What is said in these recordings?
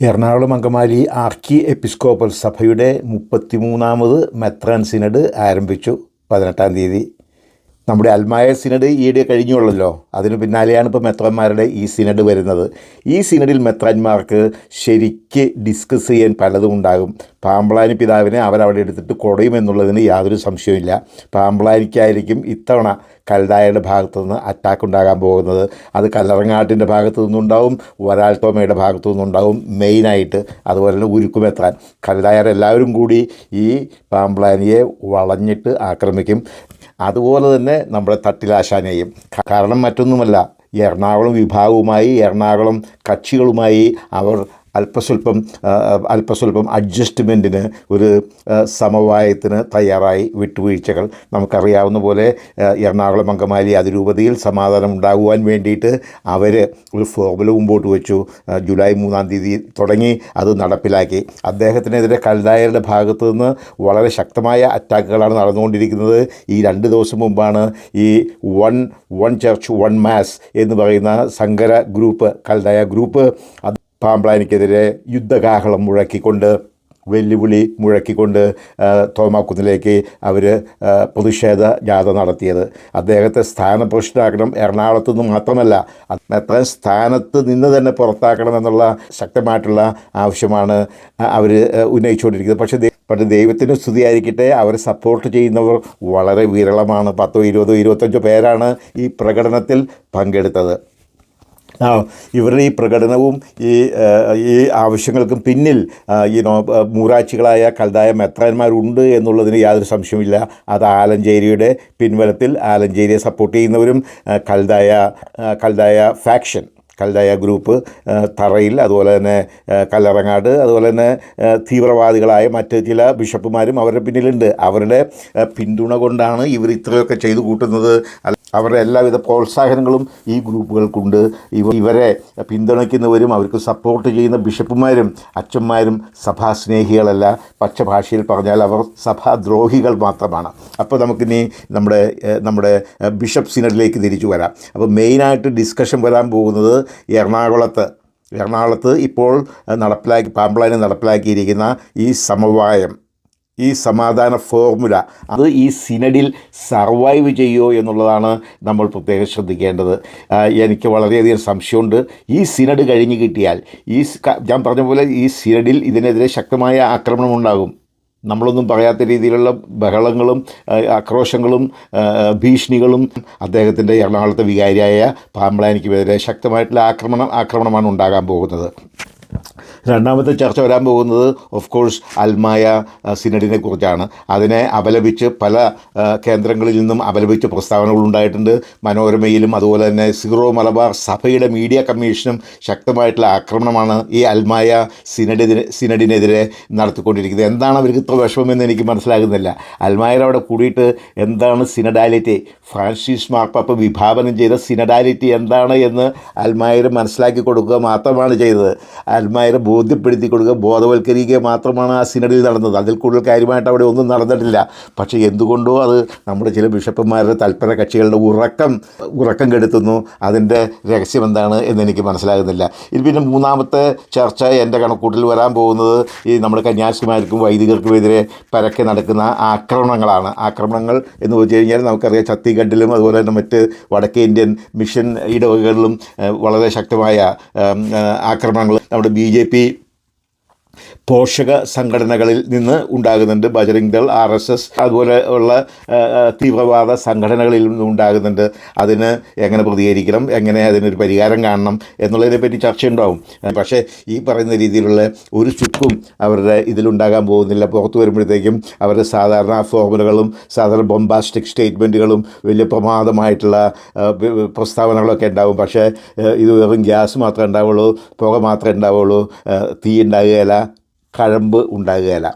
Ernakulam Angamaly ആർക്കി episcopal സഭയുടെ മുപ്പത്തിമൂന്നാമത് മെത്രാൻ synod ആരംഭിച്ചു പതിനെട്ടാം തീയതി. നമ്മുടെ അൽമായ സിനഡ് ഈയിടെ കഴിഞ്ഞുള്ളല്ലോ. അതിന് പിന്നാലെയാണ് ഇപ്പോൾ മെത്രാന്മാരുടെ ഈ സിനഡ് വരുന്നത്. ഈ സിനഡിൽ മെത്രാന്മാർക്ക് ശരിക്ക് ഡിസ്കസ് ചെയ്യാൻ പലതും ഉണ്ടാകും. പാമ്പളാനി പിതാവിനെ അവരവിടെ എടുത്തിട്ട് കൊടയുമെന്നുള്ളതിന് യാതൊരു സംശയവുമില്ല. പാമ്പളാനിക്കായിരിക്കും ഇത്തവണ കൽദായയുടെ ഭാഗത്തു നിന്ന് അറ്റാക്ക് ഉണ്ടാകാൻ പോകുന്നത്. അത് കല്ലറങ്ങാട്ടിന്റെ ഭാഗത്തു നിന്നുണ്ടാവും വരാൽത്തോമയുടെ ഭാഗത്തു നിന്നുണ്ടാവും മെയിനായിട്ട് അതുപോലെ തന്നെ ഉരുക്കുമെത്താൻ കൽദായർ എല്ലാവരും കൂടി ഈ പാമ്പ്ലാനിയെ വളഞ്ഞിട്ട് ആക്രമിക്കും. അതുപോലെ തന്നെ നമ്മുടെ തട്ടിലാശാനെയും. കാരണം മറ്റൊന്നുമല്ല എറണാകുളം വിഭാഗവുമായി എറണാകുളം കക്ഷികളുമായി അവർ അല്പസ്വല്പം അല്പസ്വല്പം അഡ്ജസ്റ്റ്മെന്റിന് ഒരു സമവായത്തിന് തയ്യാറായി വിട്ടുവീഴ്ചകൾ നമുക്കറിയാവുന്ന പോലെ എറണാകുളം അങ്കമാലി അതിരൂപതയിൽ സമാധാനം ഉണ്ടാകുവാൻ വേണ്ടിയിട്ട് അവർ ഒരു ഫോർമുല മുമ്പോട്ട് വെച്ചു. ജൂലൈ മൂന്നാം തീയതി തുടങ്ങി അത് നടപ്പിലാക്കി. അദ്ദേഹത്തിനെതിരെ കൽദായരുടെ ഭാഗത്തു നിന്ന് വളരെ ശക്തമായ അറ്റാക്കുകളാണ് നടന്നുകൊണ്ടിരിക്കുന്നത്. ഈ രണ്ട് ദിവസം മുമ്പാണ് ഈ one one church one mass എന്ന് പറയുന്ന സങ്കര ഗ്രൂപ്പ് കൽദായ ഗ്രൂപ്പ് പാമ്പ്ലാനിക്കെതിരെ യുദ്ധകാഹളം മുഴക്കിക്കൊണ്ട് വെല്ലുവിളി മുഴക്കിക്കൊണ്ട് തോമാക്കുന്നിലേക്ക് അവർ പ്രതിഷേധ ജാഥ നടത്തിയത്. അദ്ദേഹത്തെ സ്ഥാനഭ്രഷ്ടനാക്കണം എറണാകുളത്തു നിന്ന് മാത്രമല്ല അത്ര സ്ഥാനത്ത് നിന്ന് തന്നെ പുറത്താക്കണം എന്നുള്ള ശക്തമായിട്ടുള്ള ആവശ്യമാണ് അവർ ഉന്നയിച്ചുകൊണ്ടിരിക്കുന്നത്. പക്ഷേ പക്ഷേ ദൈവത്തിന് സ്തുതിയായിരിക്കട്ടെ അവരെ സപ്പോർട്ട് ചെയ്യുന്നവർ വളരെ വിരളമാണ്. പത്തോ ഇരുപതോ ഇരുപത്തഞ്ചോ പേരാണ് ഈ പ്രകടനത്തിൽ പങ്കെടുത്തത്. ഇവരുടെ ഈ പ്രകടനവും ഈ ഈ ആവശ്യങ്ങൾക്കും പിന്നിൽ ആ, ഈ നോ ആ, മൂരാച്ചികളായ കൽതായ മെത്രാന്മാരുണ്ട് എന്നുള്ളതിന് യാതൊരു സംശയമില്ല അത് ആലഞ്ചേരിയുടെ പിൻബലത്തിൽ ആലഞ്ചേരിയെ സപ്പോർട്ട് ചെയ്യുന്നവരും കൽതായ കൽതായ ഫാക്ഷൻ. കൽതായ ഗ്രൂപ്പ് തറയിൽ അതുപോലെ തന്നെ കല്ലറങ്ങാട് അതുപോലെ തന്നെ തീവ്രവാദികളായ മറ്റ് ചില ബിഷപ്പുമാരും അവരുടെ പിന്നിലുണ്ട്. അവരുടെ പിന്തുണ കൊണ്ടാണ് ഇവർ ഇത്രയൊക്കെ ചെയ്തു കൂട്ടുന്നത്. അവരുടെ എല്ലാവിധ പ്രോത്സാഹനങ്ങളും ഈ ഗ്രൂപ്പുകൾക്കുണ്ട്. ഇവ ഇവരെ പിന്തുണയ്ക്കുന്നവരും അവർക്ക് സപ്പോർട്ട് ചെയ്യുന്ന ബിഷപ്പുമാരും അച്ഛന്മാരും സഭാസ്നേഹികളല്ല. പച്ച ഭാഷയിൽ പറഞ്ഞാൽ അവർ സഭാദ്രോഹികൾ മാത്രമാണ്. അപ്പോൾ നമുക്കിനി നമ്മുടെ നമ്മുടെ ബിഷപ്പ് സിനഡിലേക്ക് തിരിച്ചു വരാം. അപ്പോൾ മെയിനായിട്ട് ഡിസ്കഷൻ വരാൻ പോകുന്നത് എറണാകുളത്ത്. എറണാകുളത്ത് ഇപ്പോൾ നടപ്പിലാക്കി പാമ്പ്ലാനിൽ നടപ്പിലാക്കിയിരിക്കുന്ന ഈ സമവായം ഈ സമാധാന ഫോർമുല അത് ഈ സിനഡിൽ സർവൈവ് ചെയ്യുമോ എന്നുള്ളതാണ് നമ്മൾ പ്രത്യേകം ശ്രദ്ധിക്കേണ്ടത്. എനിക്ക് വളരെയധികം സംശയമുണ്ട്. ഈ സിനഡ് കഴിഞ്ഞ് കിട്ടിയാൽ ഈ ഞാൻ പറഞ്ഞ പോലെ ഈ സിനഡിൽ ഇതിനെതിരെ ശക്തമായ ആക്രമണം ഉണ്ടാകും. നമ്മളൊന്നും പറയാത്ത രീതിയിലുള്ള ബഹളങ്ങളും ആക്രോശങ്ങളും ഭീഷണികളും അദ്ദേഹത്തിന്റെ എറണാകുളത്തെ വികാരിയായ പാമ്പളാനിക്കുമെതിരെ ശക്തമായിട്ടുള്ള ആക്രമണം ആക്രമണമാണ് ഉണ്ടാകാൻ പോകുന്നത്. രണ്ടാമത്തെ ചർച്ച വരാൻ പോകുന്നത് ഓഫ് കോഴ്സ് അൽമായ സിനഡിനെ കുറിച്ചാണ്. അതിനെ അപലപിച്ച് പല കേന്ദ്രങ്ങളിൽ നിന്നും അപലപിച്ച പ്രസ്താവനകൾ ഉണ്ടായിട്ടുണ്ട്. മനോരമയിലും അതുപോലെ തന്നെ സിറോ മലബാർ സഭയുടെ മീഡിയ കമ്മീഷനും ശക്തമായിട്ടുള്ള ആക്രമണമാണ് ഈ അൽമായ സിനഡിനെ സിനഡിനെതിരെ നടത്തിക്കൊണ്ടിരിക്കുന്നത്. എന്താണ് അവർക്ക് ഇത്ര വിഷമമെന്ന് എനിക്ക് മനസ്സിലാകുന്നില്ല. അൽമായർ അവിടെ കൂടിയിട്ട് എന്താണ് സിനഡാലിറ്റി? ഫ്രാൻസിസ് മാർപ്പാപ്പ് വിഭാവനം ചെയ്ത സിനഡാലിറ്റി എന്താണ് എന്ന് അൽമായർ മനസ്സിലാക്കി കൊടുക്കുക മാത്രമാണ് ചെയ്തത്. അൽമായരെ ബോധ്യപ്പെടുത്തി കൊടുക്കുക ബോധവൽക്കരിക്കുക മാത്രമാണ് ആ സിനഡിൽ നടന്നത്. അതിൽ കൂടുതൽ കാര്യമായിട്ട് അവിടെ ഒന്നും നടന്നിട്ടില്ല. പക്ഷേ എന്തുകൊണ്ടോ അത് നമ്മുടെ ചില ബിഷപ്പുമാരുടെ തൽപര കക്ഷികളുടെ ഉറക്കം ഉറക്കം കെടുത്തുന്നു. അതിന്റെ രഹസ്യം എന്താണ് എന്നെനിക്ക് മനസ്സിലാകുന്നില്ല. ഇത് പിന്നെ മൂന്നാമത്തെ ചർച്ച എന്റെ കണക്കൂട്ടിൽ വരാൻ പോകുന്നത് ഈ നമ്മുടെ കന്യാസിമാർക്കും വൈദികർക്കുമെതിരെ പരക്കെ നടക്കുന്ന ആക്രമണങ്ങളാണ്. ആക്രമണങ്ങൾ എന്ന് വെച്ച് കഴിഞ്ഞാൽ നമുക്കറിയാം ഛത്തീഗഡിലും അതുപോലെ തന്നെ മറ്റ് വടക്കേ ഇന്ത്യൻ മിഷൻ ഇടവകകളിലും വളരെ ശക്തമായ ആക്രമണങ്ങൾ. നമ്മുടെ ബി ജെ പി പോഷക സംഘടനകളിൽ നിന്ന് ഉണ്ടാകുന്നുണ്ട്. Bajrang Dal R S S അതുപോലെ ഉള്ള തീവ്രവാദ സംഘടനകളിൽ നിന്ന് ഉണ്ടാകുന്നുണ്ട്. അതിന് എങ്ങനെ പ്രതികരിക്കണം? എങ്ങനെ അതിനൊരു പരിഹാരം കാണണം? എന്നുള്ളതിനെ പറ്റി ചർച്ചയുണ്ടാവും. പക്ഷേ ഈ പറയുന്ന രീതിയിലുള്ള ഒരു ചുക്കും അവരുടെ ഇതിലുണ്ടാകാൻ പോകുന്നില്ല. പുറത്തു വരുമ്പോഴത്തേക്കും അവരുടെ സാധാരണ ഫോർമുലകളും സാധാരണ ബൊംബാസ്റ്റിക് സ്റ്റേറ്റ്മെന്റുകളും വലിയ പ്രമാദമായിട്ടുള്ള പ്രസ്താവനകളൊക്കെ ഉണ്ടാവും. പക്ഷേ ഇത് വെറും ഗ്യാസ് മാത്രമേ ഉണ്ടാവുള്ളൂ പുക മാത്രമേ ഉണ്ടാവുള്ളൂ തീ ഉണ്ടാകുകയില്ല കഴമ്പ് ഉണ്ടാകുകയില്ല.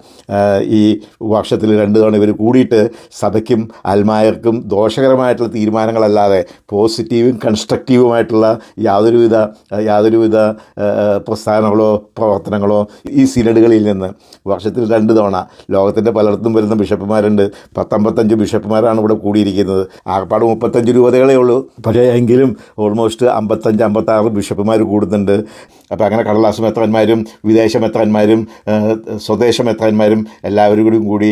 ഈ വർഷത്തിൽ രണ്ട് തവണ ഇവർ കൂടിയിട്ട് സഭയ്ക്കും അൽമായർക്കും ദോഷകരമായിട്ടുള്ള തീരുമാനങ്ങളല്ലാതെ പോസിറ്റീവും കൺസ്ട്രക്റ്റീവുമായിട്ടുള്ള യാതൊരുവിധ യാതൊരുവിധ പ്രസ്ഥാനങ്ങളോ പ്രവർത്തനങ്ങളോ ഈ സിനഡുകളിൽ നിന്ന് വർഷത്തിൽ രണ്ട് തവണ ലോകത്തിന്റെ പലയിടത്തും വരുന്ന ബിഷപ്പുമാരുണ്ട്. പത്തമ്പത്തഞ്ച് ബിഷപ്പുമാരാണ് ഇവിടെ കൂടിയിരിക്കുന്നത്. ആകപ്പാട് മുപ്പത്തഞ്ച് രൂപതകളേ ഉള്ളൂ. പക്ഷേ എങ്കിലും ഓൾമോസ്റ്റ് അമ്പത്തഞ്ച് അമ്പത്താറ് ബിഷപ്പുമാർ കൂടുന്നുണ്ട്. അപ്പോൾ അങ്ങനെ കടലാസ് മെത്രന്മാരും വിദേശ മെത്രന്മാരും സ്വദേശ മെത്രന്മാരും എല്ലാവരും കൂടി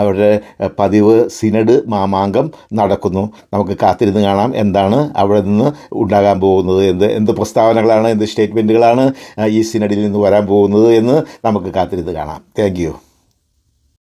അവരുടെ പതിവ് സിനഡ് മാമാങ്കം നടക്കുന്നു. നമുക്ക് കാത്തിരുന്ന് കാണാം എന്താണ് അവിടെ നിന്ന് ഉണ്ടാകാൻ പോകുന്നത് എന്ത് എന്ത് പ്രസ്താവനകളാണ് എന്ത് സ്റ്റേറ്റ്മെന്റുകളാണ് ഈ സിനഡിൽ നിന്ന് വരാൻ പോകുന്നത് എന്ന് നമുക്ക് കാത്തിരുന്ന് കാണാം. താങ്ക്